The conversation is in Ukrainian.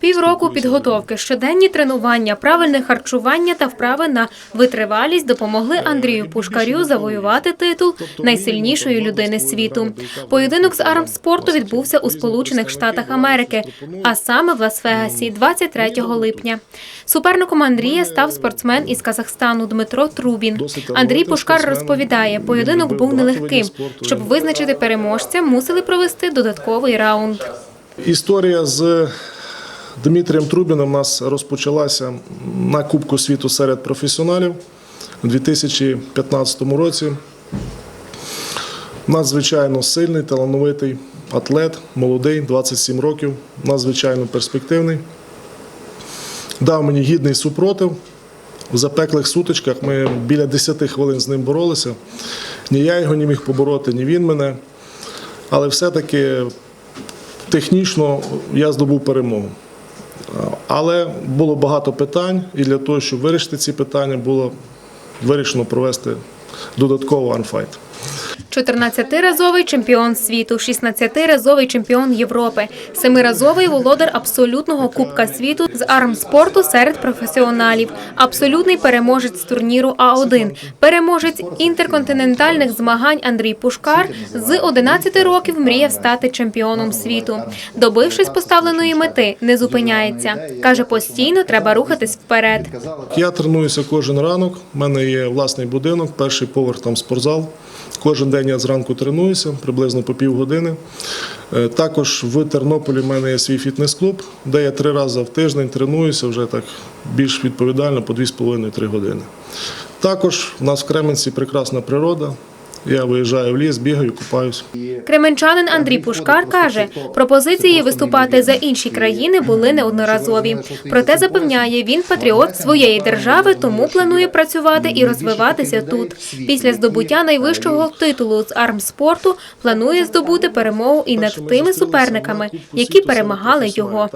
Півроку підготовки, щоденні тренування, правильне харчування та вправи на витривалість допомогли Андрію Пушкарю завоювати титул найсильнішої людини світу. Поєдинок з армспорту відбувся у Сполучених Штатах Америки, а саме в Лас-Вегасі 23 липня. Суперником Андрія став спортсмен із Казахстану Дмитро Трубін. Андрій Пушкар розповідає, поєдинок був нелегким. Щоб визначити переможця, мусили провести додатковий раунд. Історія з Дмитрієм Трубіним у нас розпочалася на Кубку світу серед професіоналів у 2015 році. Надзвичайно сильний, талановитий атлет, молодий, 27 років, надзвичайно перспективний. Дав мені гідний супротив. В запеклих сутичках ми біля 10 хвилин з ним боролися. Ні я його не міг побороти, ні він мене. Але все-таки технічно я здобув перемогу. Але було багато питань, і для того, щоб вирішити ці питання, було вирішено провести додатково анфайт. 14-разовий чемпіон світу, 16-разовий чемпіон Європи, 7-разовий володар абсолютного кубка світу з армспорту серед професіоналів, абсолютний переможець турніру А1, переможець інтерконтинентальних змагань Андрій Пушкар з 11 років мріяв стати чемпіоном світу. Добившись поставленої мети, не зупиняється. Каже, постійно треба рухатись вперед. Я тренуюся кожен ранок. У мене є власний будинок, перший поверх там спортзал. Кожен день я зранку тренуюся, приблизно по півгодини. години. Також в Тернополі в мене є свій фітнес-клуб, де я три рази в тиждень тренуюся вже так більш відповідально по 2,5-3 години. Також в нас в Кременці прекрасна природа. Я виїжджаю в ліс, бігаю, купаюсь. Кременчанин Андрій Пушкар каже, пропозиції виступати за інші країни були неодноразові. Проте запевняє, він патріот своєї держави, тому планує працювати і розвиватися тут. Після здобуття найвищого титулу з армспорту планує здобути перемогу і над тими суперниками, які перемагали його.